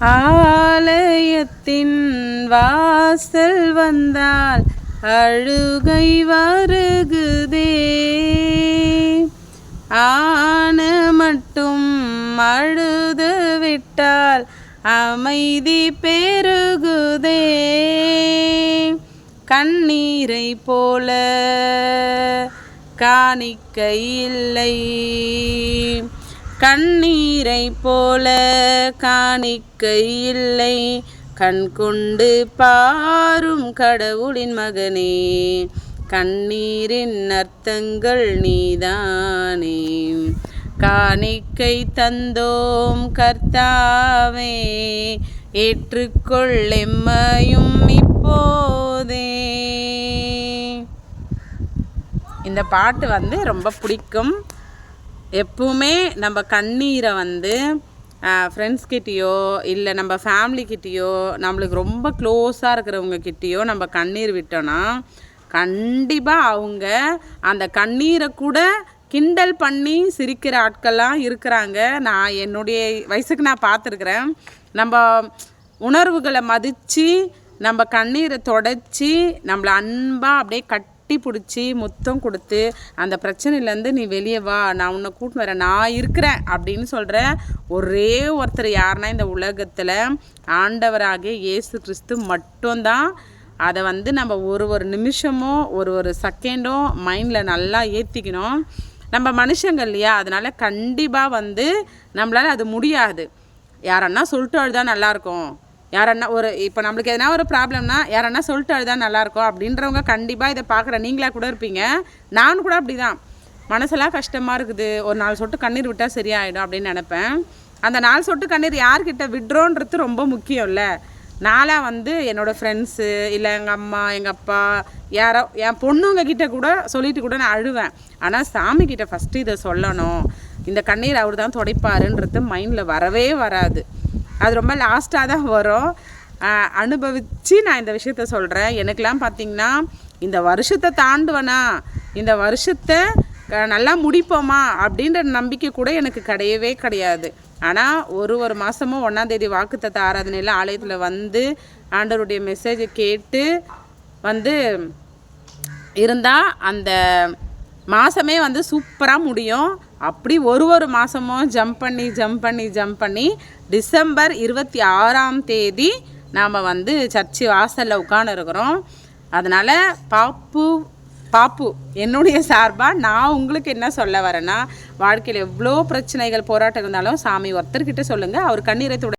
ஆலயத்தின் வாசல் வந்தால் அழுகை வருகுதே. ஆன மட்டும் அழுது விட்டால் அமைதி பெருகுதே. கண்ணீரை போல காணிக்கை இல்லை. கண்ணீரை போல காணிக்கை இல்லை கண் கொண்டு பாரும் கடவுளின் மகனே கண்ணீரின் அர்த்தங்கள் நீதானே. காணிக்கை தந்தோம் கர்த்தாவே ஏற்றுக்கொள் எம்மையும் இப்போதே. இந்த பாட்டு வந்து ரொம்ப பிடிக்கும். எப்பவுமே நம்ம கண்ணீரை வந்து ஃப்ரெண்ட்ஸ்கிட்டேயோ இல்லை நம்ம ஃபேமிலிக்கிட்டேயோ நம்மளுக்கு ரொம்ப க்ளோஸாக இருக்கிறவங்க கிட்டேயோ நம்ம கண்ணீர் விட்டோன்னா கண்டிப்பாக அவங்க அந்த கண்ணீரை கூட கிண்டல் பண்ணி சிரிக்கிற ஆட்கள்லாம் இருக்கிறாங்க. நான் என்னுடைய வயசுக்கு நான் பார்த்துருக்குறேன். நம்ம உணர்வுகளை மதித்து நம்ம கண்ணீரை தொடச்சி நம்மளை அன்பாக அப்படியே கட் கட்டி பிடிச்சி முத்தம் கொடுத்து அந்த பிரச்சனையிலேருந்து நீ வெளியே வா நான் உன்னை கூட்டின்னு வரேன் நான் இருக்கிறேன் அப்படின்னு சொல்கிற ஒரே ஒருத்தர் யாருன்னா இந்த உலகத்தில் ஆண்டவராகிய இயேசு கிறிஸ்து மட்டும்தான். அதை வந்து நம்ம ஒரு ஒரு நிமிஷமும் ஒரு ஒரு செகண்டும் மைண்டில் நல்லா ஏற்றிக்கணும் நம்ம மனுஷங்க இல்லையா? அதனால் கண்டிப்பாக வந்து நம்மளால் அது முடியாது. யாரன்னா சொல்லிட்டு அழுதா நல்லாயிருக்கும் யாரன்னா ஒரு இப்போ நம்மளுக்கு எதனா ஒரு ப்ராப்ளம்னா யாரன்னா சொல்லிட்டு அழுதா நல்லாயிருக்கும். அப்படின்றவங்க கண்டிப்பாக இதை பார்க்குற நீங்களாக கூட இருப்பீங்க. நானும் கூட அப்படி தான் மனசெல்லாம் கஷ்டமாக இருக்குது. ஒரு நாலு சொட்டு கண்ணீர் விட்டால் சரியாயிடும் அப்படின்னு நினப்பேன். அந்த நாலு சொட்டு கண்ணீர் யார்கிட்ட விட்றோன்றது ரொம்ப முக்கியம் இல்லை நாளாக வந்து என்னோடய ஃப்ரெண்ட்ஸு இல்லை எங்கள் அம்மா எங்கள் அப்பா யாரோ என் பொண்ணுங்க கிட்ட கூட சொல்லிட்டு கூட நான் அழுவேன். ஆனால் சாமி கிட்ட ஃபஸ்ட்டு இதை சொல்லணும். இந்த கண்ணீர் அவர் தான் துடைப்பாருன்றது மைண்டில் வரவே வராது. அது ரொம்ப லாஸ்ட்டாக தான் வரும். அனுபவித்து நான் இந்த விஷயத்த சொல்கிறேன் எனக்கெலாம் பார்த்திங்கன்னா இந்த வருஷத்தை தாண்டுவேனா? இந்த வருஷத்தை நல்லா முடிப்போமா? அப்படின்ற நம்பிக்கை கூட எனக்கு கிடையவே கிடையாது. ஆனால் ஒரு ஒரு மாதமும் ஒன்றாந்தேதி வாக்குத்தத்த ஆராதனையில் ஆலயத்தில் வந்து ஆண்டவருடைய மெசேஜை கேட்டு வந்து இருந்தால் அந்த மாதமே வந்து சூப்பராக முடியும். அப்படி ஒரு ஒரு மாதமும் ஜம்ப் பண்ணி ஜம்ப் பண்ணி ஜம்ப் பண்ணி டிசம்பர் இருபத்தி ஆறாம் தேதி நாம் வந்து சர்ச்சு வாசலில் உட்காந்துருக்குறோம் அதனால் பாப்பு பாப்பு என்னுடைய சார்பாக நான் உங்களுக்கு என்ன சொல்ல வரேன்னா வாழ்க்கையில் எவ்வளோ பிரச்சனைகள் போராட்டம் இருந்தாலும் சாமி ஒருத்தர்கிட்ட சொல்லுங்கள் அவர் கண்ணீரை